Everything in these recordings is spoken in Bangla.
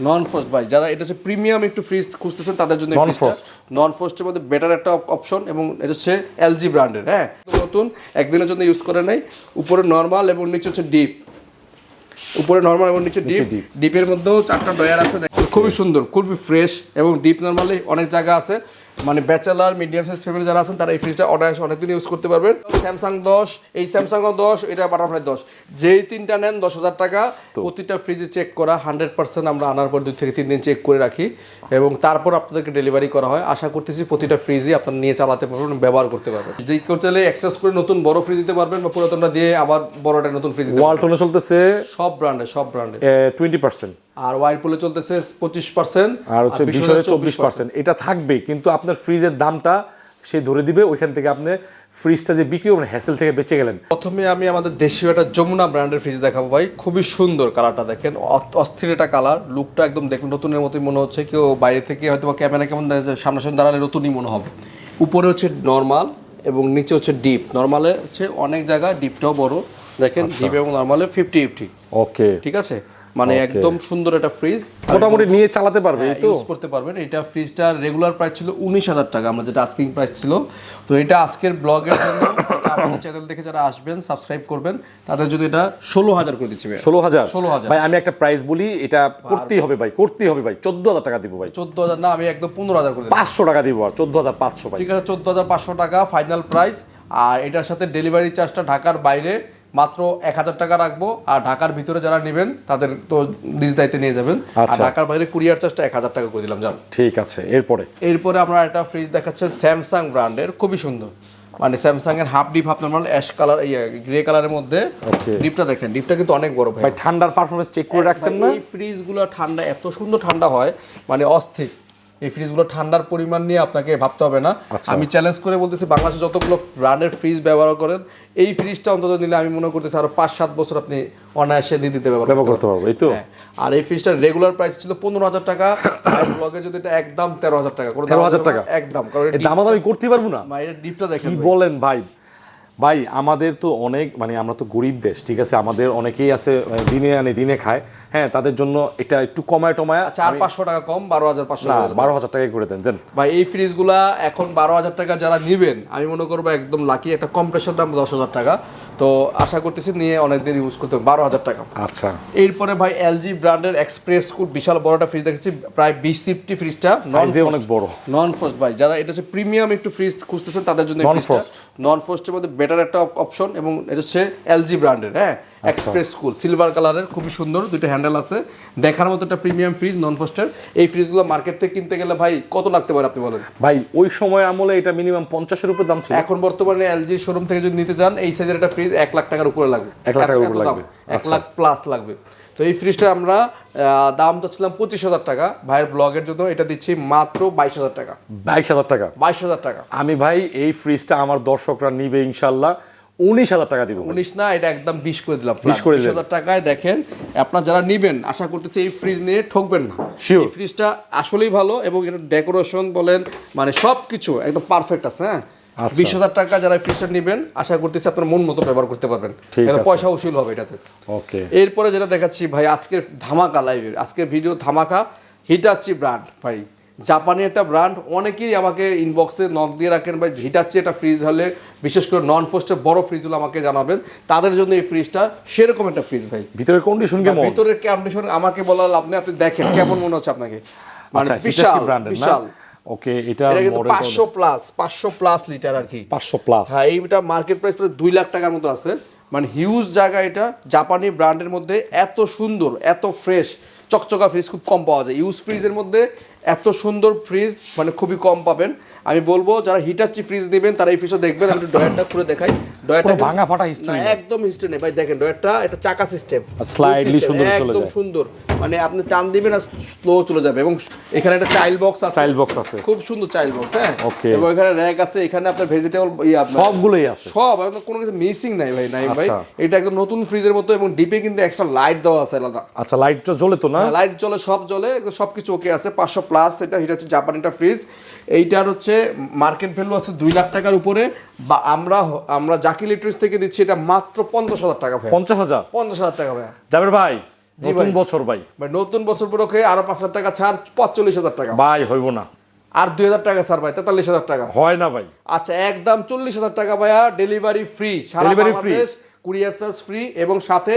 নন ফ্রস্ট ভাই যারা এটা হচ্ছে প্রিমিয়াম একটু ফ্রিজ খুঁজতেছেন তাদের জন্য নন ফ্রস্ট নন ফ্রস্টের মধ্যে বেটার একটা অপশন এবং এটা হচ্ছে এলজি ব্র্যান্ডের হ্যাঁ? নতুন একদিনের জন্য ইউজ করে নেই উপরে নর্মাল এবং নিচে হচ্ছে ডিপ উপরে নর্মাল এবং নিচে ডিপ। ডিপের মধ্যেও চারটা ডয়ার আছে খুবই সুন্দর খুবই ফ্রেশ এবং ডিপ নর্মালি অনেক জায়গা আছে। মানে ব্যাচেলার মিডিয়াম সাইজ ফ্যামিলি যারা আছেন তারা এই ফ্রিজটা অনায়াসে অনেকদিন ইউজ করতে পারবেন। স্যামসাং দশ এই স্যামসাং দশ এটা বাটারফ্লাই দশ। যেই তিনটা নেন দশ হাজার টাকা প্রতিটা ফ্রিজে চেক করা হান্ড্রেড পার্সেন্ট আমরা আনার পর দুই থেকে তিন দিন চেক করে রাখি। এবং তারপর আপনাদেরকে ডেলিভারি করা হয়। আশা করতেছি প্রতিটা ফ্রিজই আপনারা নিয়ে চালাতে পারবেন ব্যবহার করতে পারবেন। যে কেউ চাইলে অ্যাক্সেস করে নতুন বড় ফ্রিজ দিতে পারবেন বা পুরাতনটা দিয়ে আবার বড়টা নতুন ফ্রিজ। ওয়ালটনে চলতেছে। সব ব্র্যান্ডে সব ব্র্যান্ডে টোয়েন্টি পার্সেন্ট আর ওয়াইরপুলে চলতেছে পঁচিশ পার্সেন্ট আর হচ্ছে বিশরে চব্বিশ পার্সেন্ট এটা থাকবে কিন্তু আপনার ফ্রিজের দামটা সে ধরে দিবে ওইখান থেকে আপনি ফ্রিজটা যে বিক্রি করবেন হ্যাসেল থেকে বেঁচে গেলেন। প্রথমে আমি আমাদের দেশীয় একটা যমুনা ব্র্যান্ডের ফ্রিজ দেখাবো ভাই খুবই সুন্দর কালারটা দেখেন অস্থির একটা কালার লুকটা একদম দেখুন নতুনের মতোই মনে হচ্ছে কেউ বাইরে থেকে হয়তো বা ক্যামেরা কেমন সামনাসামনি দাঁড়ালে নতুনই মনে হবে। উপরে হচ্ছে নর্মাল এবং নিচে হচ্ছে ডিপ নর্মালে হচ্ছে অনেক জায়গায় ডিপটাও বড় দেখেন ডিপ এবং নর্মালে ফিফটি ফিফটি ওকে ঠিক আছে? মানে একদম সুন্দর একটা ফ্রিজ মোটামুটি নিয়ে চালাতে পারবে তো? ইউজ করতে পারবেন। এটা ফ্রিজটার রেগুলার প্রাইস ছিল উনিশ হাজার টাকা আমরা যেটা আস্কিং প্রাইস ছিল। তো এটা আজকের ব্লগের জন্য আমাদের চ্যানেল দেখে যারা আসবেন সাবস্ক্রাইব করবেন তাদের যদি এটা ষোলো হাজার করে দিচ্ছি ষোলো হাজার? 16,000 ভাই আমি একটা প্রাইস বলি এটা করতেই হবে ভাই করতেই হবে ভাই চোদ্দ হাজার টাকা দিব ভাই। চোদ্দ হাজার না আমি একদম পনেরো হাজার করে পাঁচশো টাকা দিব আর চোদ্দ হাজার পাঁচশো ঠিক আছে চোদ্দ হাজার পাঁচশো টাকা ফাইনাল প্রাইস আর এটার সাথে ডেলিভারি চার্জটা ঢাকার বাইরে। মাত্র এক হাজার টাকা রাখব। আর ঢাকার ভিতরে যারা নেবেন তাদের তো নিজ দায়িত্বে নিয়ে যাবেন। আর আচ্ছা। ঢাকার বাইরে কুরিয়ার চার্জটা এক হাজার টাকা করে দিলাম জান ঠিক আছে এরপরে? এরপরে আমরা একটা ফ্রিজ দেখাচ্ছেন স্যামসাং ব্র্যান্ডের খুবই সুন্দর। মানে স্যামসাং এর half deep half normal ash colour ইয়ে গ্রে কালারের মধ্যে. ডিপটা দেখেন ডিপটা কিন্তু অনেক বড় ভাই। ঠান্ডার পারফরমেন্স চেক করে রাখছেন না? এই ফ্রিজগুলো ঠান্ডা এত সুন্দর ঠান্ডা হয় মানে অস্থির। এই ফ্রিজগুলো ঠান্ডার পরিমাণ নিয়ে আপনাকে ভাবতে হবে না। আচ্ছা। আমি চ্যালেঞ্জ করে বলতেছি বাংলাদেশে যতগুলো ব্র্যান্ডের ফ্রিজ ব্যবহার করেন এই ফ্রিজটা অন্তত নিলে আমি মনে করতেছি আরও পাঁচ সাত বছর আপনি অনায়াসে দিয়ে দিতে ব্যবহার করতে পারব এই তো? হ্যাঁ, আর এই ফ্রিজটার রেগুলার প্রাইস ছিল পনেরো হাজার টাকা ব্লগে যদি এটা একদম তেরো হাজার টাকা করে 13,000 টাকা? একদম কারণ দামাদামি করতে পারব না? ভাই, এটার ডিপটা দেখেন বলেন ভাই? ভাই আমাদের তো অনেক মানে আমরা তো গরিব দেশ ঠিক আছে? আমাদের অনেকেই আছে দিনে আনে দিনে খায়। হ্যাঁ তাদের জন্য এটা একটু কমায় টমায় চার পাঁচশো টাকা কম বারো হাজার পাঁচশো বারো হাজার টাকায় করে দেন জান ভাই এই ফ্রিজগুলা এখন বারো হাজার টাকা যারা নেবেন আমি মনে করব একদম লাকি একটা কম্প্রেশন দাম দশ হাজার টাকা। তো আশা করতেছি নিয়ে অনেকদিন ইউজ করতে বারো হাজার টাকা। আচ্ছা। এরপরে ভাই এলজি ব্র্যান্ডের এক্সপ্রেস খুব বিশাল বড়টা ফ্রিজ দেখেছি প্রায় বিশ সিফটি ফ্রিজটা নন অনেক বড়। নন ফ্রস্ট ভাই যারা এটা হচ্ছে প্রিমিয়াম একটু ফ্রিজ খুঁজতেছেন তাদের জন্য নন ফ্রস্ট নন ফ্রস্টের মধ্যে বেটার একটা অপশন এবং এটা হচ্ছে এলজি ব্র্যান্ডের হ্যাঁ। এক্সপ্রেস কুল সিলভার কালারের খুবই সুন্দর দুইটা হ্যান্ডেল আছে। দেখার মতো একটা প্রিমিয়াম ফ্রিজ নন ফ্রস্টের এই ফ্রিজগুলো মার্কেট থেকে কিনতে গেলে ভাই কত লাগতে পারে আপনি বলেন? ভাই ওই সময় আমলে এটা মিনিমাম পঞ্চাশের উপর দাম ছিল। এখন বর্তমানে এলজি শোরুম থেকে যদি নিতে যান এই সাইজের একটা ফ্রিজ এক লাখ টাকার উপরে লাগবে। এক লাখ টাকার উপরে লাগবে। এক লাখ প্লাস লাগবে। তো এই ফ্রিজটা আমরা দাম তো ছিলাম পঁচিশ হাজার টাকা। ভাইয়ের ব্লগের জন্য এটা দিচ্ছি মাত্র বাইশ হাজার টাকা। বাইশ হাজার টাকা। বাইশ হাজার টাকা। আমি ভাই এই ফ্রিজটা আমার দর্শকরা নিবে ইনশাল্লাহ। উনিশ হাজার টাকা দিব। উনিশ না এটা একদম বিশ করে দিলাম 20 করে দিলেন। হাজার টাকায় দেখেন আপনার যারা নিবেন আশা করতেছি এই ফ্রিজ নিয়ে ঠকবেন না। এই ফ্রিজটা আসলেই ভালো এবং এটা ডেকোরেশন বলেন মানে সব কিছু একদম পারফেক্ট আছে হ্যাঁ? আচ্ছা। বিশ হাজার টাকা যারা ফ্রিজটা নেবেন আশা করতেছি আপনার মন মতো ব্যবহার করতে পারবেন। পয়সা উসুল হবে এটাতে। ওকে এরপরে যেটা দেখাচ্ছি ভাই আজকের ধামাকা লাইভের আজকের ভিডিও ধামাকা হিটাচি ব্র্যান্ড ভাই। জাপানি একটা ব্র্যান্ড অনেকেই আমাকে ইনবক্সে নক দিয়ে রাখেন ভাই হিটাচি একটা ফ্রিজ হলে বিশেষ করে নন ফোস্টের বড় ফ্রিজগুলো আমাকে জানাবেন। তাদের জন্য এই ফ্রিজটা সেরকম একটা ফ্রিজ ভাই। ভিতরের কন্ডিশন কেমন? ভিতরের কন্ডিশন আমাকে বলার আপনি আপনি দেখেন কেমন মনে হচ্ছে আপনাকে? মানে আচ্ছা বিশাল বিশাল। ওকে এটা এটা কিন্তু প্লাস পাঁচশো প্লাস লিটার আর কি। পাঁচশো প্লাস হ্যাঁ এইটা মার্কেট প্রাইস প্রায় দুই লাখ টাকার মতো আছে। মানে হিউজ জায়গা এটা। জাপানি ব্র্যান্ডের মধ্যে এত সুন্দর এত ফ্রেশ চকচকা ফ্রিজ খুব কম পাওয়া যায়। ইউজ ফ্রিজের মধ্যে এত সুন্দর ফ্রিজ মানে খুবই কম পাবেন। আমি বলব, যারা হিটাচি ফ্রিজ নেবেন, তারা এই ফ্রিজও দেখবেন। আমি একটু ডয়ারটা খুলে দেখাই। পুরো ভাঙা ফাটা history না, একদম হিস্ট্রি নেই। ভাই দেখেন ডয়ারটা এটা চাকা সিস্টেম slightly সুন্দর চলে একদম সুন্দর। মানে আপনি টান দিবেন আর স্লো চলে যাবে। এবং এখানে একটা চাইল্ড বক্স আছে। চাইল্ড বক্স আছে। খুব সুন্দর চাইল্ড বক্স হ্যাঁ? Okay. এবং এখানে র্যাক আছে। এখানে আপনার ভেজিটেবল ইয়ে আপনার সবগুলোই আছে। সব একদম কোনো কিছু মিসিং নাই ভাই নাই ভাই। আচ্ছা। এটা একদম নতুন ফ্রিজের মতো এবং ডিপে কিন্তু এক্সট্রা লাইট দেওয়া আছে আলাদা। আচ্ছা লাইটটা জ্বলে তো না? লাইট জ্বলে সব জ্বলে একদম সব কিছু ওকে আছে। পাঁচশো প্লাস এটা এটা হচ্ছে জাপানিটা ফ্রিজ এইটার হচ্ছে মার্কেট ভ্যালু আছে দুই লাখ টাকার উপরে। বা আমরা আমরা জাকি ইলেকট্রিক্স থেকে দিচ্ছি এটা মাত্র পঞ্চাশ হাজার টাকা ভাই পঞ্চাশ হাজার? পঞ্চাশ হাজার টাকা ভাই যাবের ভাই নতুন বছর ভাই। ভাই নতুন বছর পরে আরও পাঁচ হাজার টাকা ছাড় পঁয়তাল্লিশ হাজার টাকা। ভাই হইব না। আর দুই হাজার টাকা স্যার ভাই তেতাল্লিশ হাজার টাকা। হয় না ভাই। আচ্ছা একদম চল্লিশ হাজার টাকা ভাইয়া ডেলিভারি ফ্রি সারা free free? Courier charge free এবং সাথে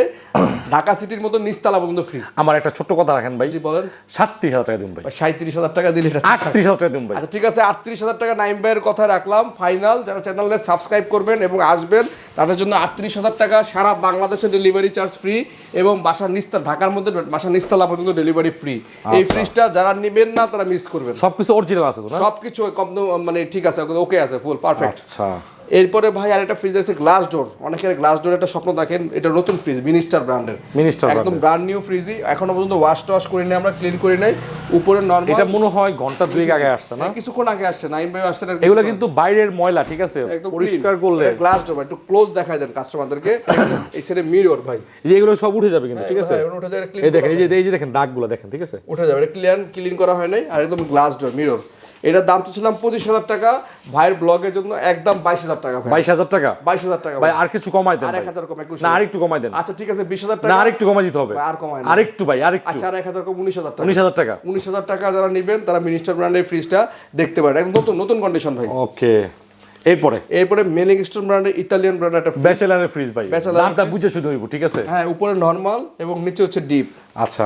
ঢাকা সিটির মতো নিস্তালা পর্যন্ত ফ্রি। আমার একটা ছোট্ট কথা রাখেন ভাই। জি বলেন। সাতত্রিশ হাজার টাকা দিন ভাই। সাঁত্রিশ হাজার টাকা দিলে আটত্রিশ হাজার টাকা দিন ভাই। আচ্ছা ঠিক আছে আটত্রিশ হাজার টাকা নাইম ভাইয়ের কথা রাখলাম। ফাইনাল যারা চ্যানেলে সাবস্ক্রাইব করবেন এবং আসবেন তাদের জন্য আটত্রিশ হাজার টাকা সারা বাংলাদেশে ডেলিভারি চার্জ ফ্রি এবং বাসার নিস্তা ঢাকার মধ্যে বাসার নিস্তালা পর্যন্ত ডেলিভারি ফ্রি এই ফ্রিজটা যারা নেবেন না তারা মিস করবেন। সবকিছু অরিজিনাল আছে তো না? সবকিছু কম মানে ঠিক আছে ওকে আছে ফুল পারফেক্ট আচ্ছা। এরপরে ভাই আরেকটা ফ্রিজ আছে গ্লাস ডোর অনেকের গ্লাস ডোর একটা স্বপ্ন দেখেন এটা নতুন ফ্রিজ মিনিস্টার ব্র্যান্ডের মিনিস্টার একদম ব্র্যান্ড নিউ ফ্রিজই এখনও পর্যন্ত ওয়াশ টওয়াশ করি নাই আমরা ক্লিন করি নাই। উপরে নর্মাল এটা মনে হয় ঘণ্টা দুয়েক আগে আসছে না? কিছুক্ষণ আগে আসছে নাইম ভাই আসছে না এগুলো কিন্তু বাইরের ময়লা ঠিক আছে? পরিষ্কার করলে গ্লাস ডোর একটু ক্লোজ দেখায় দেন কাস্টমারদেরকে এই সাইডে মিরর ভাই। যে এগুলো সব উঠে যাবে কিন্তু ঠিক আছে? উঠে যাবে এই দেখেন এই যে এই যে দেখেন দাগগুলো দেখেন ঠিক আছে? উঠে যাবে এটা ক্লিয়ার ক্লিন করা হয় নাই আর একদম গ্লাস ডোর মিরর এটার দাম তো ছিলাম পঁচিশ হাজার টাকা। ভাইয়ের ব্লগের জন্য একদম বাইশ হাজার টাকা বাইশ হাজার টাকা? বাইশ হাজার টাকা ভাই আর কিছু কমাই দেন আর এক হাজার কম একুশ না আরেকটু কমাই দেন। আচ্ছা ঠিক আছে বিশ হাজার টাকা? আরেকটু কমাই দিতে হবে। আর কমায় না। আরেকটু ভাই আরেকটু। আচ্ছা আর এক হাজার কম উনিশ হাজার টাকা। উনিশ হাজার টাকা। উনিশ হাজার টাকা যারা নেবেন তারা মিনিস্টার ব্র্যান্ডের ফ্রিজটা দেখতে পারেন। একদম নতুন নতুন কন্ডিশন ভাই। ওকে। এরপরে? এরপরে মেলিং স্টোন ব্র্যান্ডের ইতালিয়ান ব্র্যান্ডের একটা ব্যাচেলারের ফ্রিজ ভাই। দামটা বুঝে শুধু হইব ঠিক আছে? হ্যাঁ উপরে নর্মাল এবং নিচে হচ্ছে ডিপ আচ্ছা।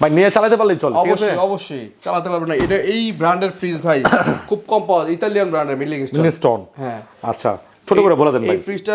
ভাই নিয়ে চালাতে পারলেই চল ঠিক আছে? অবশ্যই অবশ্যই চালাতে পারবে না। এটা এই ব্র্যান্ডের ফ্রিজ ভাই খুব কম পাওয়া যায় ইতালিয়ান ব্র্যান্ডের মিলিং হ্যাঁ। আচ্ছা ছোট করে বলে দেন ভাই। এই ফ্রিজটা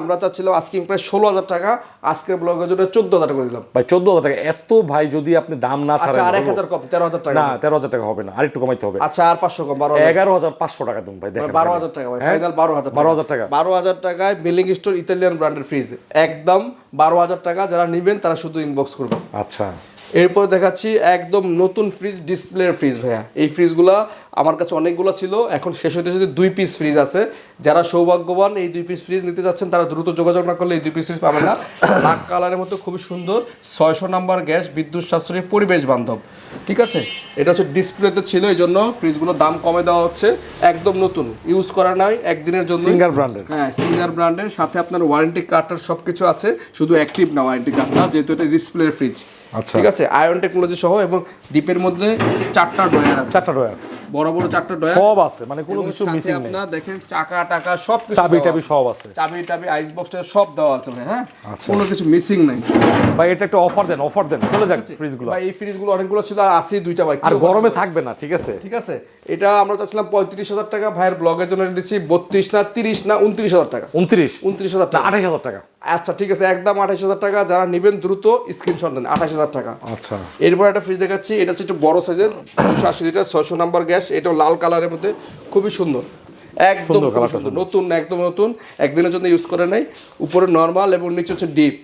আমরা চাচ্ছিলাম আস্কিং প্রাইস ষোলো হাজার টাকা আজকের ব্লগের জন্য চোদ্দ হাজার করে দিলাম। ভাই চোদ্দ হাজার টাকা। এত ভাই যদি আপনি দাম না আচ্ছা ছাড়েন আর এক হাজার কম তেরো হাজার টাকা না তেরো হাজার টাকা হবে না আরেকটু কমাইতে হবে। আচ্ছা আর পাঁচশো কম বারো এগারো হাজার পাঁচশো টাকা দিন ভাই দেখেন বারো হাজার টাকা ভাই হ্যাঁ? ফাইনাল বারো হাজার বারো হাজার টাকা। বারো হাজার টাকায় বিলিং স্টোর ইতালিয়ান ব্র্যান্ডের ফ্রিজ একদম বারো হাজার টাকা যারা নেবেন তারা শুধু ইনবক্স করবেন। আচ্ছা। এরপর দেখাচ্ছি একদম নতুন ফ্রিজ ডিসপ্লের ফ্রিজ ভাইয়া। এই ফ্রিজগুলো আমার কাছে অনেকগুলো ছিল। এখন শেষ হতে যদি দুই পিস ফ্রিজ আছে। যারা সৌভাগ্যবান এই দুই পিস ফ্রিজ নিতে চাচ্ছেন তারা দ্রুত যোগাযোগ না করলে এই দুই পিস ফ্রিজ পাবেন না। ব্ল্যাক কালারের মতো খুবই সুন্দর। ছয়শো নাম্বার গ্যাস বিদ্যুৎ সাশ্রয়ী পরিবেশ বান্ধব। ঠিক আছে? এটা হচ্ছে ডিসপ্লেতে ছিল এই জন্য ফ্রিজগুলোর দাম কমে দেওয়া হচ্ছে। একদম নতুন ইউজ করা নাই একদিনের জন্য। সিঙ্গার ব্র্যান্ডের হ্যাঁ সিঙ্গার ব্র্যান্ডের সাথে আপনার ওয়ারেন্টি কার্ডটার সব কিছু আছে। শুধু অ্যাক্টিভ না ওয়ারেন্টি কার্ডটা যেহেতু এটা ডিসপ্লের ফ্রিজ আচ্ছা। ঠিক আছে? আয়রন টেকনোলজি সহ এবং ডিপের মধ্যে চারটা ডয়ার আছে। চারটা ডয়ার বড় বড় চারটা ডয়ার সব আছে মানে কোনো কিছু মিসিং নেই। আপনার দেখেন চাকা টাকা সব কিছু চাবি টাবি সব আছে। চাবি টাবি আইস বক্সটা সব দেওয়া আছে ভাই হ্যাঁ? আচ্ছা। কোনো কিছু মিসিং নাই। ভাই এটা একটা অফার দেন অফার দেন। চলে যাক ফ্রিজগুলো ভাই এই ফ্রিজগুলো অনেকগুলো ছিল আর আসি দুইটা ভাই আর গরমে থাকবে না ঠিক আছে? ঠিক আছে? এটা আমরা চাচ্ছিলাম পঁয়ত্রিশ হাজার টাকা ভাইয়ের ব্লগের জন্য দিচ্ছি বত্রিশ না তিরিশ না উনত্রিশ হাজার টাকা। উনত্রিশ। উনত্রিশ হাজার টাকা। আঠাশ হাজার টাকা। আচ্ছা ঠিক আছে একদম আঠাশ হাজার টাকা যারা নেবেন দ্রুত স্ক্রিনশট দেন আঠাশ হাজার টাকা। আচ্ছা। এরপর একটা ফ্রিজ দেখাচ্ছি এটা হচ্ছে একটু বড় সাইজের দুশো আশি লিটার ছয়শো নাম্বার গ্যাস এটাও লাল কালারের মধ্যে খুবই সুন্দর। একদম সুন্দর নতুন একদম নতুন একদিনের জন্য ইউজ করে নাই। উপরে নর্মাল এবং নিচে হচ্ছে ডিপ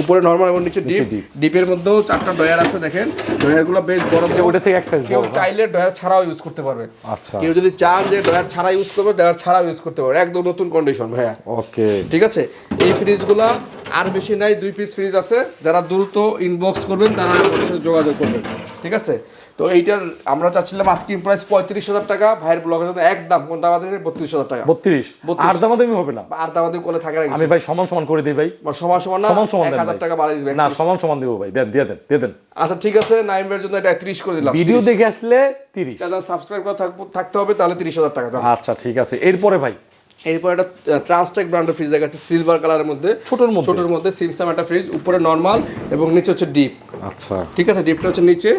উপরে নর্মাল এবং নিচে ডিপ। ডিপের মধ্যেও চারটা ডয়ার আছে দেখেন। ডয়ারগুলো বেশ বড়। ওটা থেকে সাইজ কেউ চাইলে ডয়ার ছাড়াও ইউজ করতে পারবে। আচ্ছা। কেউ যদি চান যে ডয়ার ছাড়া ইউজ করবে ডয়ার ছাড়াও ইউজ করতে পারবে। একদম নতুন কন্ডিশন ভাইয়া। ওকে ঠিক আছে? এই ফ্রিজগুলা আর বেশি নাই দুই পিস ফ্রিজ আছে। যারা দ্রুত ইনবক্স করবেন তারা আমাদের সাথে যোগাযোগ করবেন। ঠিক আছে? তো এইটার আমরা চাচ্ছিলাম আস্কিং প্রাইস পঁয়ত্রিশ হাজার টাকা ভাইয়ের ব্লগের জন্য কোন দাম আমাদের বত্রিশ হাজার টাকা। বত্রিশ? আর দামাদামি হবে না। আর দাম আমাদের কোলে থাকে আমি ভাই সমান সমান করে দিই ভাই। সমান সমান না সমান সমান হাজার টাকা বাড়িয়ে দিবেন। না সমান সমান দিব ভাই। দেন দিয়ে দেন দিয়ে দেন। আচ্ছা ঠিক আছে নাইমের জন্য এটা ত্রিশ করে দিলাম। ভিডিও দেখে আসলে তিরিশ। সাবস্ক্রাইব করে থাকবো- থাকতে হবে তাহলে তিরিশ হাজার টাকা আচ্ছা ঠিক আছে। এরপরে ভাই এরপর একটা ট্রান্সটেক ব্র্যান্ডের ফ্রিজ দেখা যাচ্ছে সিলভার কালারের মধ্যে। ছোটোর মধ্যে। ছোটোর মধ্যে সিমসাম একটা ফ্রিজ উপরে নর্মাল এবং নিচে হচ্ছে ডিপ আচ্ছা। ঠিক আছে? ডিপটা হচ্ছে নিচে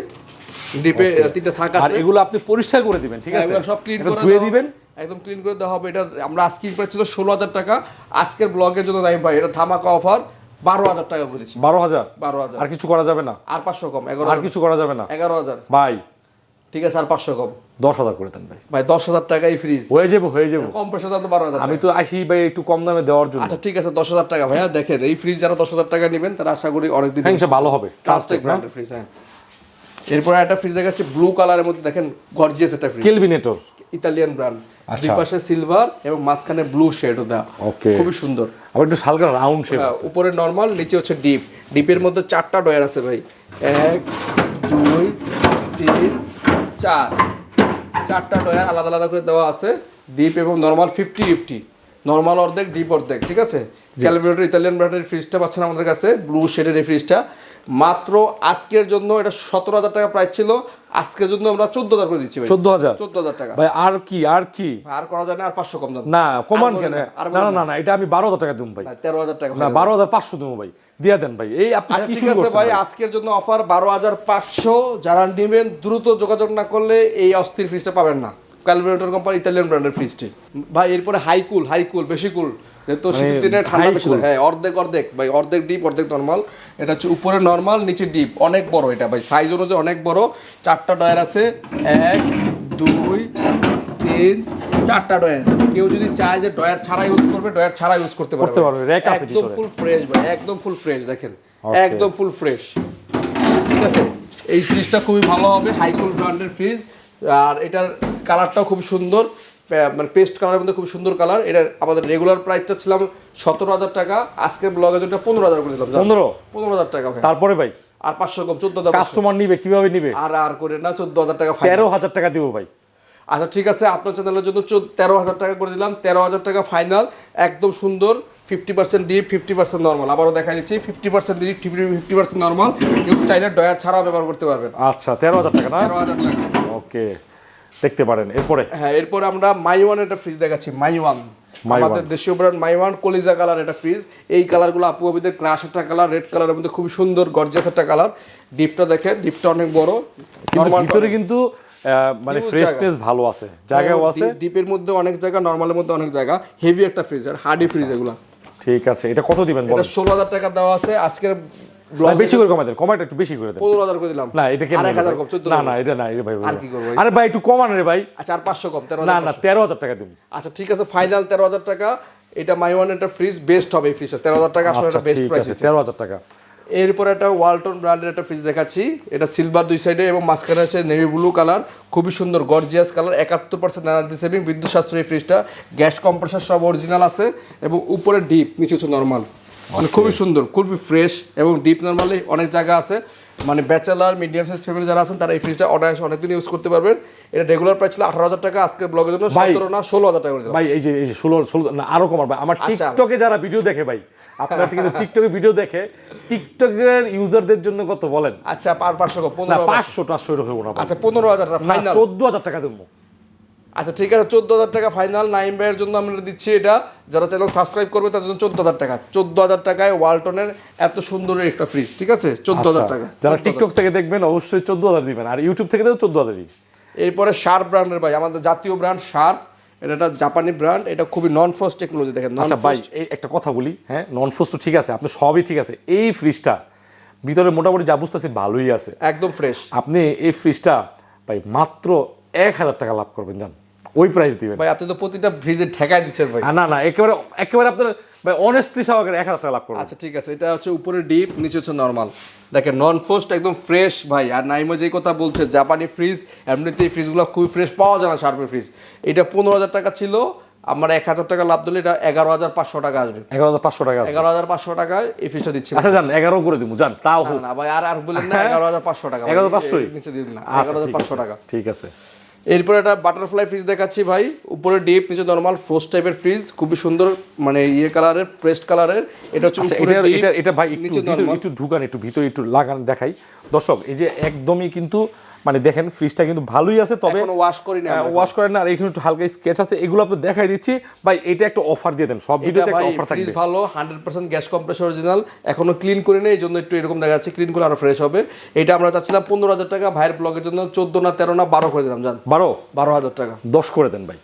ডিপে তিনটা থাক আর আছে। এগুলো আপনি পরিষ্কার করে দিবেন ঠিক আছে? সব ক্লিন করে ধুয়ে দিবেন। একদম ক্লিন করে দেওয়া হবে। এটা আমরা আজকে প্রাইস ছিল ষোলো হাজার টাকা। আজকের ব্লগের জন্য দামি ভাই এটা ধামাকা অফার বারো হাজার টাকা করেছি। বারো হাজার? বারো হাজার। আর কিছু করা যাবে না? আর পাঁচশো কম এগারো আর কিছু করা যাবে না? এগারো হাজার। ভাই ঠিক আছে আর পাঁচশো কম। দশ হাজার করে দেন ভাই। ভাই দশ হাজার টাকা এই ফ্রিজ হয়ে যাব হয়ে যাব। কম পয়সা দাম তো বারো হাজার আমি তো আসি ভাই একটু কম দামে দেওয়ার জন্য। আচ্ছা ঠিক আছে দশ হাজার টাকা ভাইয়া দেখেন এই ফ্রিজ যারা দশ হাজার টাকা নেবেন তারা আশা করি অনেকদিন হ্যাঁ ভালো হবে। ট্রান্সটেক ব্র্যান্ডের ফ্রিজ হ্যাঁ। এরপরে একটা ফ্রিজ দেখাচ্ছে ব্লু কালারের মধ্যে দেখেন গর্জিয়াস একটা ফ্রিজ কেলভিনেটর ইতালিয়ান ব্র্যান্ড। দুই পাশে সিলভার এবং মাঝখানে ব্লু শেড দেওয়া. খুবই সুন্দর। আবার একটু হালকা রাউন্ড শেপ হ্যাঁ, আছে। উপরে নর্মাল নিচে হচ্ছে ডিপ ডিপের মধ্যে চারটা ডয়ার আছে ভাই। এক দুই তিন চার। চারটা ডয়ার আলাদা আলাদা করে দেওয়া আছে। ডিপ এবং নর্মাল ফিফটি ফিফটি নর্মাল অর্ধেক ডিপ অর্ধেক ঠিক আছে? ক্যালকুলেটর ইতালিয়ান ব্র্যান্ডের ফ্রিজটা পাচ্ছেন আমাদের কাছে ব্লু শেডের এই ফ্রিজটা মাত্র আজকের জন্য এটা সতেরো হাজার টাকা প্রাইস ছিল। আজকের জন্য আমরা চোদ্দ হাজার করে দিচ্ছি চোদ্দ হাজার চোদ্দ হাজার টাকা। ভাই আর কি আর কি? আর করা যায় না আর পাঁচশো কম দাম। না কমান কেন? না, না না এটা আমি বারো হাজার টাকা দিব ভাই। তেরো হাজার টাকা না বারো হাজার পাঁচশো দেবো ভাই। দিয়ে দেন ভাই। এই আপনি আচ্ছা ঠিক আছে ভাই? আজকের জন্য অফার বারো হাজার পাঁচশো। যারা নেবেন দ্রুত যোগাযোগ না করলে এই অস্থির ফ্রিজটা পাবেন না। ক্যালকুলেটর কোম্পানি ইতালিয়ান ব্র্যান্ডের ফ্রিজটি ভাই এরপরে হাই কুল হাই কুল বেশি কুল শীতের দিনে ঠান্ডা বেশি হ্যাঁ অর্ধেক অর্ধেক। ভাই অর্ধেক ডিপ অর্ধেক নর্মাল এটা হচ্ছে উপরে নর্মাল নিচে ডিপ অনেক বড় এটা ভাই। সাইজ অনুযায়ী অনেক বড়। চারটা ডয়ার আছে। এক দুই তিন চারটা ডয়ার কেউ যদি চায় যে ডয়ার ছাড়া ইউজ করবে ডয়ার ছাড়া ইউজ করতে পারবে, একদম ফুল ফ্রেশ ভাই। একদম ফুল ফ্রেশ দেখেন। একদম ফুল ফ্রেশ ঠিক আছে? এই ফ্রিজটা খুবই ভালো হবে হাইকুল ব্র্যান্ডের ফ্রিজ আর এটার কালারটাও খুব সুন্দর মানে পেস্ট কালারের মধ্যে খুব সুন্দর কালার। এটা আমাদের রেগুলার প্রাইসটা ছিলাম সতেরো হাজার টাকা আজকের ব্লগের জন্য পনেরো হাজার করে দিলাম পনেরো? পনেরো হাজার টাকা তারপরে ভাই? আর পাঁচশো কম চোদ্দ হাজার কাস্টমার নিবে কীভাবে নিবে? আর আর করে না চোদ্দ হাজার টাকা। তেরো হাজার টাকা দিব ভাই। আচ্ছা ঠিক আছে আপনার চ্যানেলের জন্য তেরো হাজার টাকা করে দিলাম তেরো হাজার টাকা ফাইনাল একদম সুন্দর fifty percent deep fifty percent normal আবারও দেখা দিচ্ছি fifty percent deep fifty fifty percent normal কেউ চাইলে ডয়ার ছাড়াও ব্যবহার করতে পারবেন। আচ্ছা তেরো হাজার টাকা না? তেরো হাজার টাকা। ওকে দেখতে পারেন এরপরে? হ্যাঁ এরপর আমরা মাইওয়ান একটা ফ্রিজ দেখাচ্ছি মাইওয়ান। আমাদের দেশীয় ব্র্যান্ড মাইওয়ান কলিজা কালার একটা ফ্রিজ এই কালারগুলো আপু আবিদের ক্রাশ একটা কালার রেড কালারের মধ্যে খুবই সুন্দর গর্জিয়াস একটা কালার ডিপটা দেখেন ডিপটা অনেক বড়। ভিতরে কিন্তু মানে Huge ফ্রেশ ভালো আছে জায়গাও আছে। ডিপের মধ্যে অনেক জায়গা নর্মালের মধ্যে অনেক জায়গা। হেভি একটা ফ্রিজ আর হার্ডি ফ্রিজ এগুলো। ঠিক আছে এটা কত দিবেন এটা বলেন? ষোলো হাজার টাকা দেওয়া আছে। আজকের বেশি করে কমাই দেন একটু বেশি করে দেন। পনেরো হাজার করে দিলাম। না এটা কেন আর এক হাজার কম চোদ্দ না না এটা না এটা ভাই আর কি করব? আরে ভাই একটু কমান রে ভাই। আচ্ছা আর পাঁচশো কম তেরো না না তেরো হাজার টাকা দিন আচ্ছা ঠিক আছে ফাইনাল তেরো হাজার টাকা। এটা মাইওয়ান একটা ফ্রিজ বেস্ট হবে এই ফ্রিজটা তেরো হাজার টাকা আসলে আচ্ছা এটা বেস্ট প্রাইস আছে তেরো হাজার টাকা। এরপর একটা ওয়ালটন ব্র্যান্ডের একটা ফ্রিজ দেখাচ্ছি। এটা সিলভার দুই সাইডে এবং মাঝখানে হচ্ছে নেভি ব্লু কালার খুবই সুন্দর গর্জিয়াস কালার একাত্তর পার্সেন্ট এনার্জি সেভিং বিদ্যুৎ সাশ্রয়ী ফ্রিজটা গ্যাস কম্প্রেসার সব অরিজিনাল আছে এবং উপরে ডিপ নিচে হচ্ছে নর্মাল মানে খুবই সুন্দর খুবই ফ্রেশ এবং ডিপ নর্মালি অনেক জায়গা আছে। মানে ব্যাচেলার মিডিয়াম সাইজ ফ্যামিলি যারা আছেন তারা এই ফ্রিজটা অর্ডার অনেকদিন ইউজ করতে পারবেন। এটা রেগুলার প্রাইস ছিল আঠারো হাজার টাকা আজকের ব্লগের জন্য সতেরো না ষোলো হাজার টাকা করে ভাই এই যে এই যে ষোলো ষোলো না আরও কমার ভাই আমার আচ্ছা। টিকটকে যারা ভিডিও দেখে ভাই আপনার কিন্তু টিকটকে ভিডিও দেখে টিকটকের ইউজারদের জন্য কত বলেন? আচ্ছা আর পাঁচশো পনেরো পাঁচশো এরকম হব। না আচ্ছা পনেরো হাজার টাকা ফাইনাল চোদ্দ হাজার টাকা দেবো। আচ্ছা ঠিক আছে চোদ্দ হাজার টাকা ফাইনাল নাইম ভাইয়ের জন্য আমরা দিচ্ছি এটা। যারা চ্যানেল সাবস্ক্রাইব করবে তার জন্য চোদ্দ হাজার টাকা। চোদ্দ হাজার টাকায় ওয়ালটনের এত সুন্দর একটা ফ্রিজ ঠিক আছে? চোদ্দ হাজার আচ্ছা, টাকা। যারা টিকটক থেকে দেখবেন অবশ্যই চোদ্দ হাজার দিবেন। আর ইউটিউব থেকে দেবেন চোদ্দ হাজারই এরপরে শার্প ব্র্যান্ডের ভাই আমাদের জাতীয় ব্র্যান্ড শার্প এটা একটা জাপানি ব্র্যান্ড এটা খুবই নন ফোর্স টেকনোলজি দেখেন নন আচ্ছা ভাই এই একটা কথা বলি হ্যাঁ? নন ফোর্স তো ঠিক আছে আপনি সবই ঠিক আছে। এই ফ্রিজটা ভিতরে মোটামুটি যা বুঝতেছি ভালোই আছে। একদম ফ্রেশ আপনি এই ফ্রিজটা ভাই মাত্র এক হাজার টাকা লাভ করবেন জান। ওই প্রাইস দিবেন। ভাই আপনি তো প্রতিটা ফ্রিজে ঠেকাই দিচ্ছেন ভাই। না না একেবারে একেবারে আপনার ভাই অনেস্টলি সহকারে এক হাজার টাকা লাভ করবেন। আচ্ছা ঠিক আছে এটা হচ্ছে উপরে ডিপ নিচে হচ্ছে নর্মাল দেখেন নন ফোস্ট একদম ফ্রেশ ভাই আর নাইমো যে কথা বলছে জাপানি ফ্রিজ এমনিতে এই ফ্রিজগুলো খুবই ফ্রেশ পাওয়া যায় না শার্পের ফ্রিজ এটা পনেরো হাজার টাকা ছিল আমার এক হাজার টাকা লাভ দিলে এটা এগারো হাজার পাঁচশো টাকা আসবে। এগারো হাজার পাঁচশো টাকা এগারো হাজার পাঁচশো টাকায় এই ফ্রিজটা দিচ্ছি আচ্ছা জান এগারো করে দিব জান তাও না, ভাই আর আর বলেন না এগারো হাজার পাঁচশো টাকা এগারো পাঁচশোই? এই নিচে দিন না আচ্ছা, এগারো হাজার পাঁচশো টাকা। ঠিক আছে। এরপর একটা বাটারফ্লাই ফ্রিজ দেখাচ্ছি ভাই। উপরে ডিপ নিচে নর্মাল ফ্রোস টাইপের ফ্রিজ খুবই সুন্দর মানে ইয়ে কালারের প্রেস্ট কালারের এটা হচ্ছে আচ্ছা এটা এটা এটা ভাই একটু ঢুকান একটু ভিতরে একটু লাগান দেখাই। দর্শক এই যে একদমই কিন্তু মানে দেখেন ফ্রিজটা কিন্তু ভালোই আছে তবে ওয়াশ করি না ওয়াশ করেন না আর এখানে একটু হালকা স্কেচ আছে এগুলো আপনি দেখাই দিচ্ছি। ভাই এটা একটা অফার দিয়ে দেন সব ভিডিওতে একটা অফার ফ্রিজ থাকবে। ভালো hundred percent gas compressor original এখনও ক্লিন করে নেই এই জন্য একটু এরকম দেখা যাচ্ছে ক্লিন করে আরও ফ্রেশ হবে। এটা আমরা চাচ্ছিলাম পনেরো হাজার টাকা ভাইয়ের ব্লগের জন্য চোদ্দ না তেরো না বারো করে দিলাম জান। বারো? বারো হাজার টাকা। দশ করে দেন ভাই।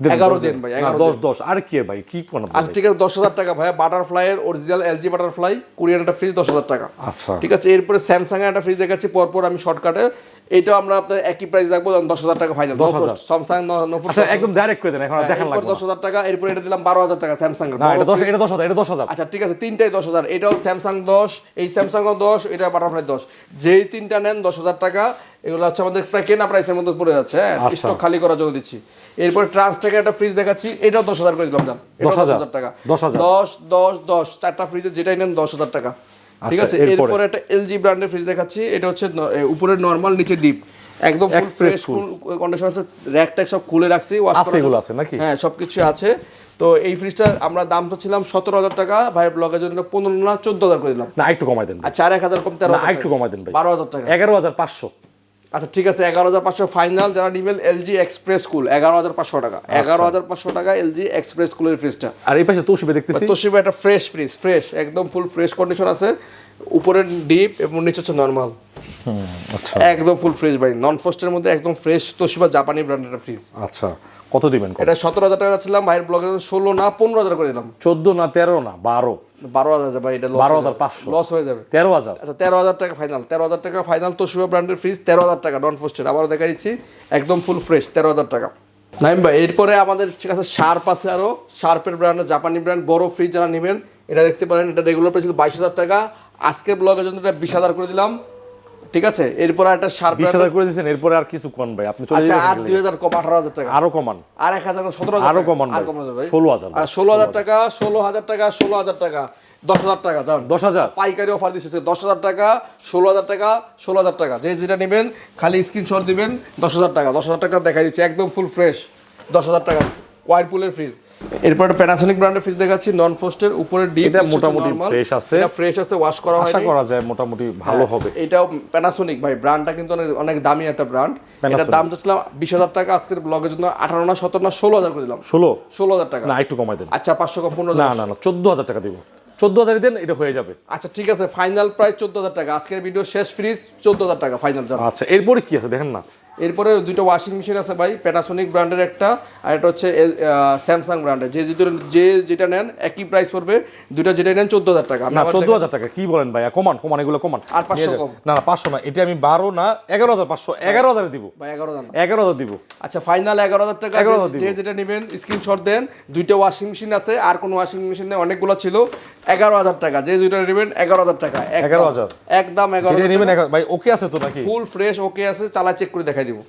এগারো দিন ভাই, এগারো দশ দশ। আর কি ভাই কি কোন আচ্ছা ঠিক আছে দশ হাজার টাকা ভাইয়া বাটারফ্লাই এর অরিজিনাল এলজি বাটারফ্লাই কোরিয়ান একটা ফ্রিজ দশ হাজার টাকা। আচ্ছা। ঠিক আছে এরপরে স্যামসাং এর একটা ফ্রিজ দেখাচ্ছি পরপর আমি শর্টকাটে এটা আমরা আপনার একই প্রাইস রাখব দশ হাজার টাকা ফাইনাল 10,000 স্যামসাং নোফোর আচ্ছা একদম ডাইরেক্ট করে দেন এখন আর দেখান লাগবে দশ হাজার টাকা এরপরে এটা দিলাম বারো হাজার টাকা স্যামসাং এর। না এটা দশ। এটা দশ হাজার এটা দশ হাজার। আচ্ছা ঠিক আছে তিনটাই দশ হাজার। এটাও স্যামসাং দশ এই স্যামসাংও দশ এটা বাটারফ্লাই দশ। যেই তিনটা নেন দশ হাজার টাকা এগুলো হচ্ছে আমাদের প্রায় কেনা প্রাইসের মধ্যে পড়ে যাচ্ছে হ্যাঁ আচ্ছা। স্টক খালি করার জন্য দিচ্ছি। এরপরে ট্রান্সটেকের একটা ফ্রিজ দেখাচ্ছি এটাও দশ হাজার করে দিলাম 10,000 10,000 টাকা। 10,000 দশ দশ দশ চারটা ফ্রিজে যেটাই নেন দশ হাজার টাকা। ঠিক আচ্ছা, আছে এরপরে? একটা এলজি ব্র্যান্ডের ফ্রিজ দেখাচ্ছি এটা হচ্ছে উপরের নর্মাল নিচে ডিপ একদম এক্সপ্রেস cool। কন্ডিশন আছে র্যাক ট্যাক সব খুলে রাখছি আছে এগুলো আছে নাকি? হ্যাঁ সবকিছু আছে তো এই ফ্রিজটা আমরা দাম তো ছিলাম সতেরো হাজার টাকা ভাই ব্লগের জন্য পনেরো না চোদ্দ হাজার করে দিলাম না একটু কমাই দেন। আর চার এক হাজার কম তেরো না একটু। কমাই দেন ভাই বারো হাজার টাকা এগারো হাজার পাঁচশো আচ্ছা ঠিক আছে এগারো হাজার পাঁচশো ফাইনাল যারা নিবেন এলজি এক্সপ্রেস কুল এগারো হাজার পাঁচশো টাকা। আচ্ছা। এগারো হাজার পাঁচশো টাকা এলজি এক্সপ্রেস স্কুলের ফ্রিজটা আর এই পাশে তোষিবে দেখতেছি? তোষিবে একটা ফ্রেশ ফ্রিজ ফ্রেশ একদম ফুল ফ্রেশ কন্ডিশন আছে। উপরে ডিপ এবং নিচে হচ্ছে নর্মাল আচ্ছা। একদম ফুল ফ্রেশ ভাই নন ফ্রস্টের মধ্যে একদম ফ্রেশ তোষিবা জাপানি ব্র্যান্ডের ফ্রিজ আচ্ছা। কত দিবেন এটা সতেরো হাজার টাকা ছিলাম ভাইয়ের ব্লগে ষোলো না পনেরো হাজার করে দিলাম। চোদ্দ না তেরো না বারো। বারো হাজার ভাই এটা বারো হাজার পাঁচশো। লস হয়ে যাবে। তেরো হাজার। আচ্ছা তেরো হাজার টাকা ফাইনাল তেরো হাজার টাকা ফাইনাল তো তোশিবা ব্র্যান্ডের ফ্রিজ তেরো হাজার টাকা নন ফ্রস্টেড আবারও দেখা দিচ্ছি একদম ফুল ফ্রেশ তেরো হাজার টাকা। নাইম ভাই এরপরে আমাদের ঠিক আছে শার্প আছে আরও শার্পের ব্র্যান্ড জাপানি ব্র্যান্ড বড় ফ্রিজ যারা নেবেন এটা দেখতে পারেন এটা রেগুলার প্রাইস ছিল বাইশ হাজার টাকা। আজকের ব্লগের জন্য এটা বিশ হাজার করে দিলাম। ঠিক আছে? এরপর একটা শার্প বিশ হাজার করে দিয়েছেন এরপরে আর কিছু কম ভাই। আপনি চলে আচ্ছা আর যাবেন দুই হাজার কম আঠারো হাজার টাকা। আরও কমান। আর এক হাজার সতেরো হাজার আরও টাকা। কমান আর। কমান যাবে? ভাই 16,000 আর ষোলো হাজার টাকা ষোলো হাজার টাকা ষোলো হাজার টাকা দশ হাজার টাকা যান দশ হাজার। পাইকারি অফার দিচ্ছে দশ হাজার টাকা ষোলো হাজার টাকা ষোলো হাজার টাকা। যে যেটা নেবেন খালি স্ক্রিনশট দিবেন দশ হাজার টাকা। দশ হাজার টাকা দেখাই দিচ্ছে একদম ফুল ফ্রেশ দশ হাজার টাকা ওয়াইরপুলের ফ্রিজ এরপর প্যানাসোনিক ব্র্যান্ডের ফ্রিজ দেখাচ্ছি নন ফ্রস্টের উপরে ডিপ এটা মোটামুটি fresh আছে। এটা ফ্রেশ আছে ওয়াশ করা আশা করা যায় মোটামুটি ভালো হবে। এটাও প্যানাসোনিক ভাই ব্র্যান্ডটা কিন্তু অনেক অনেক দামি একটা ব্র্যান্ড এটার দাম চাচ্ছিলাম বিশ হাজার টাকা আজকের ব্লগের জন্য আঠারো না সতেরো না ষোলো হাজার করে দিলাম। ষোলো? ষোলো হাজার টাকা। না একটু কমাই দেন। আচ্ছা পাঁচশো কম পনেরো না না না চোদ্দ হাজার টাকা দিব। চোদ্দ হাজার দেন এটা হয়ে যাবে। আচ্ছা ঠিক আছে ফাইনাল প্রাইস চোদ্দ হাজার টাকা। আজকের ভিডিও শেষ ফ্রিজ চোদ্দ হাজার টাকা ফাইনাল আচ্ছা এরপরে কি আছে দেখেন না। এরপরে দুটো ওয়াশিং মেশিন আছে ভাই প্যানাসোনিক ব্র্যান্ডের একটা আর একটা হচ্ছে স্যামসাং ব্র্যান্ডের যে দুটো যে যেটা নেন একই প্রাইস পড়বে দুটো যেটা নেন চোদ্দ হাজার টাকা। না চোদ্দ হাজার টাকা কি বলেন ভাই কমান কমান এগুলো কমান আর 500 নিয়ে যান। কম। না না পাঁচশো না এটা আমি বারো না এগারো হাজার পাঁচশো এগারো হাজার দিব। ভাই এগারো জানো এগারো হাজার দিব। আচ্ছা ফাইনাল এগারো হাজার টাকা 11,000 যে- যে যেটা নেবেন স্ক্রিনশট দেন দুইটা ওয়াশিং মেশিন আছে আর কোনো ওয়াশিং মেশিন নেই অনেকগুলো ছিল এগারো হাজার টাকা যে যেটা নেবেন এগারো হাজার টাকা এগারো হাজার। একদম এগারো নেবেন এগারো- ভাই ওকে আছে তো নাকি? ফুল ফ্রেশ ওকে আছে চালা চেক করে দেখাই দিব